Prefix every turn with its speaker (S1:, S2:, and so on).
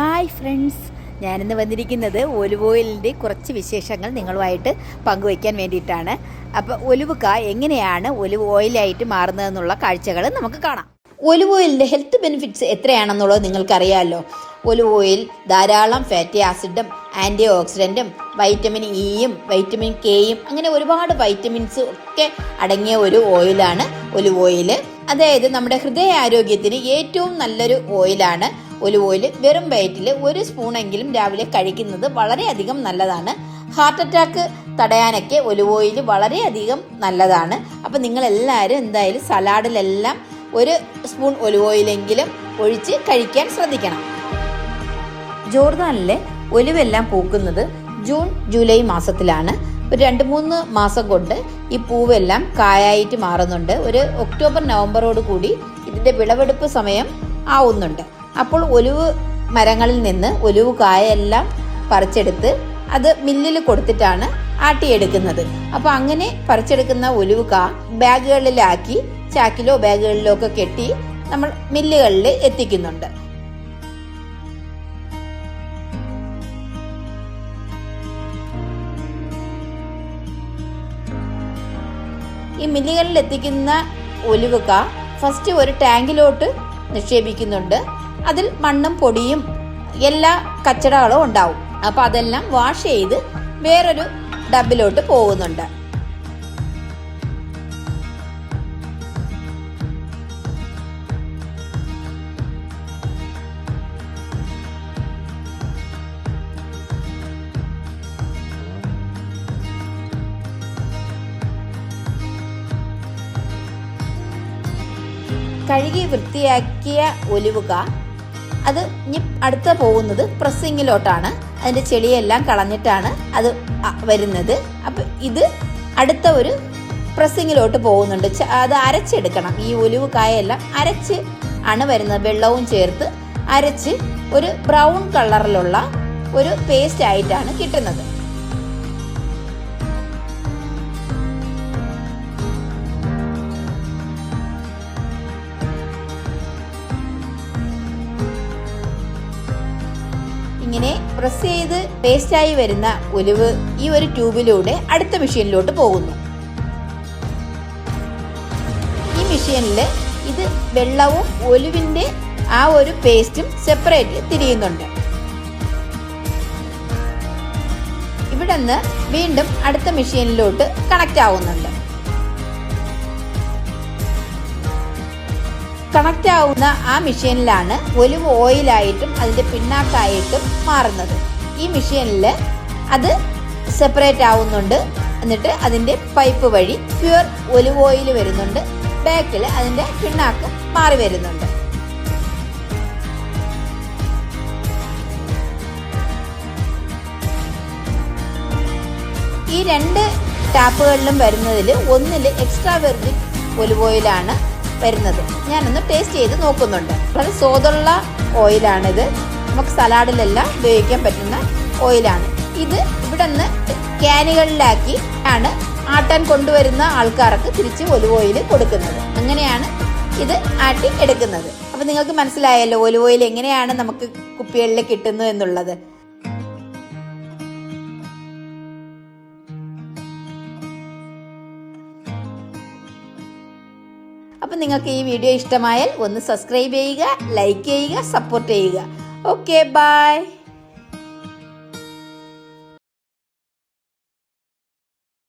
S1: Hi friends. ഞാനിന്ന് വന്നിരിക്കുന്നത് olive ഓയിലിന്റെ കുറച്ച് വിശേഷങ്ങൾ നിങ്ങളുമായിട്ട് പങ്കുവയ്ക്കാൻ വേണ്ടിയിട്ടാണ്. അപ്പോൾ ക എങ്ങനെയാണ് ഒലിവ് ഓയിലായിട്ട് മാറുന്നതെന്നുള്ള കാഴ്ചകൾ നമുക്ക് കാണാം. ഒലിവ് ഓയിലിന്റെ ഹെൽത്ത് ബെനിഫിറ്റ്സ് എത്രയാണെന്നുള്ളത് നിങ്ങൾക്കറിയാമല്ലോ. ഒലിവ് ഓയിൽ ധാരാളം ഫാറ്റി ആസിഡും ആന്റി ഓക്സിഡന്റും വൈറ്റമിൻ ഇയും വൈറ്റമിൻ കെയും അങ്ങനെ ഒരുപാട് വൈറ്റമിൻസ് ഒക്കെ അടങ്ങിയ ഒരു ഓയിലാണ് ഒലിവ് ഓയിൽ. അതായത് നമ്മുടെ ഹൃദയാരോഗ്യത്തിന് ഏറ്റവും നല്ലൊരു ഓയിലാണ് ഒലിവ് ഓയിൽ വെറും വയറ്റിൽ ഒരു സ്പൂണെങ്കിലും രാവിലെ കഴിക്കുന്നത് വളരെയധികം നല്ലതാണ്. ഹാർട്ട് അറ്റാക്ക് തടയാനൊക്കെ ഒലിവ് ഓയിൽ വളരെയധികം നല്ലതാണ്. അപ്പം നിങ്ങളെല്ലാവരും എന്തായാലും സലാഡിലെല്ലാം ഒരു സ്പൂൺ ഒലിവ് ഓയിലെങ്കിലും ഒഴിച്ച് കഴിക്കാൻ ശ്രദ്ധിക്കണം. ജോർദാനിലെ ഒലിവെല്ലാം പൂക്കുന്നത് ജൂൺ ജൂലൈ മാസത്തിലാണ്. ഒരു രണ്ട് മൂന്ന് മാസം കൊണ്ട് ഈ പൂവെല്ലാം കായായിട്ട് മാറുന്നുണ്ട്. ഒരു ഒക്ടോബർ നവംബറോട് കൂടി ഇതിന്റെ വിളവെടുപ്പ് സമയം ആവുന്നുണ്ട്. അപ്പോൾ ഒലിവ് മരങ്ങളിൽ നിന്ന് ഒലിവ് കായെല്ലാം പറിച്ചെടുത്ത് അത് മില്ലിൽ കൊടുത്തിട്ടാണ് ആട്ടിയെടുക്കുന്നത്. അപ്പോൾ അങ്ങനെ പറിച്ചെടുക്കുന്ന ഒലിവ് കാ ബാഗുകളിലാക്കി ചാക്കിലോ ബാഗുകളിലോ ഒക്കെ കെട്ടി നമ്മൾ മില്ലുകളിൽ എത്തിക്കുന്നുണ്ട്. ഈ മില്ലുകളിൽ എത്തിക്കുന്ന ഒലിവുക ഫസ്റ്റ് ഒരു ടാങ്കിലോട്ട് നിക്ഷേപിക്കുന്നുണ്ട്. അതിൽ മണ്ണും പൊടിയും എല്ലാ കച്ചടകളും ഉണ്ടാവും. അപ്പോൾ അതെല്ലാം വാഷ് ചെയ്ത് വേറൊരു ഡബിലോട്ട് പോകുന്നുണ്ട്. കഴുകി വൃത്തിയാക്കിയ ഒലിവുക. അത് ഇനി അടുത്ത പോകുന്നത് പ്രസ്സിങ്ങിലോട്ടാണ് അതിന്റെ ചെളിയെല്ലാം കളഞ്ഞിട്ടാണ് അത് വരുന്നത്. അപ്പം ഇത് അടുത്ത ഒരു പ്രസ്സിങ്ങിലോട്ട് പോകുന്നുണ്ട്. അത് അരച്ചെടുക്കണം. ഈ ഒലിവ് കായെല്ലാം അരച്ച് ആണ് വരുന്നത്. വെള്ളവും ചേർത്ത് അരച്ച് ഒരു ബ്രൗൺ കളറിലുള്ള ഒരു പേസ്റ്റ് ആയിട്ടാണ് കിട്ടുന്നത്. ഇങ്ങനെ പ്രസ് ചെയ്ത് പേസ്റ്റായി വരുന്ന ഒലിവ് ഈ ഒരു ട്യൂബിലൂടെ അടുത്ത മെഷീനിലോട്ട് പോകുന്നു. ഈ മെഷീനിൽ ഇത് വെള്ളവും ഒലിവിന്റെ ആ ഒരു പേസ്റ്റും സെപ്പറേറ്റ് തിരിയുന്നുണ്ട്. ഇവിടെ നിന്ന് വീണ്ടും അടുത്ത മെഷീനിലോട്ട് കണക്റ്റ് ആവുന്നുണ്ട്. കണക്റ്റ് ആവുന്ന ആ മെഷീനിലാണ് ഒലിവ് ഓയിലായിട്ടും അതിന്റെ പിണ്ണാക്കായിട്ടും മാറുന്നത്. ഈ മെഷീനിൽ അത് സെപ്പറേറ്റ് ആവുന്നുണ്ട്. എന്നിട്ട് അതിന്റെ പൈപ്പ് വഴി പ്യുവർ ഒലിവ് ഓയിൽ വരുന്നുണ്ട്. ബാക്കിൽ അതിന്റെ പിണ്ണാക്ക് മാറി വരുന്നുണ്ട്. ഈ രണ്ട് ടാപ്പുകളിലും വരുന്നതിൽ ഒന്നിൽ എക്സ്ട്രാ വെർജിൻ ഒലിവ് ഓയിലാണ് വരുന്നത്. ഞാനൊന്ന് ടേസ്റ്റ് ചെയ്ത് നോക്കുന്നുണ്ട്. വളരെ സ്വാദുള്ള ഓയിലാണിത് നമുക്ക് സലാഡിലെല്ലാം ഉപയോഗിക്കാൻ പറ്റുന്ന ഓയിലാണ് ഇത് ഇവിടെ നിന്ന് ക്യാനുകളിലാക്കി ആണ് ആട്ടാൻ കൊണ്ടുവരുന്ന ആൾക്കാർക്ക് തിരിച്ച് ഒലിവ് ഓയിൽ കൊടുക്കുന്നത്. അങ്ങനെയാണ് ഇത് ആട്ടി എടുക്കുന്നത്. അപ്പം നിങ്ങൾക്ക് മനസ്സിലായല്ലോ ഒലിവ് ഓയിൽ എങ്ങനെയാണ് നമുക്ക് കുപ്പികളിൽ കിട്ടുന്നത് എന്നുള്ളത്. അപ്പം നിങ്ങൾക്ക് ഈ വീഡിയോ ഇഷ്ടമായാൽ ഒന്ന് സബ്സ്ക്രൈബ് ചെയ്യുക ലൈക്ക് ചെയ്യുക സപ്പോർട്ട് ചെയ്യുക. Okay bye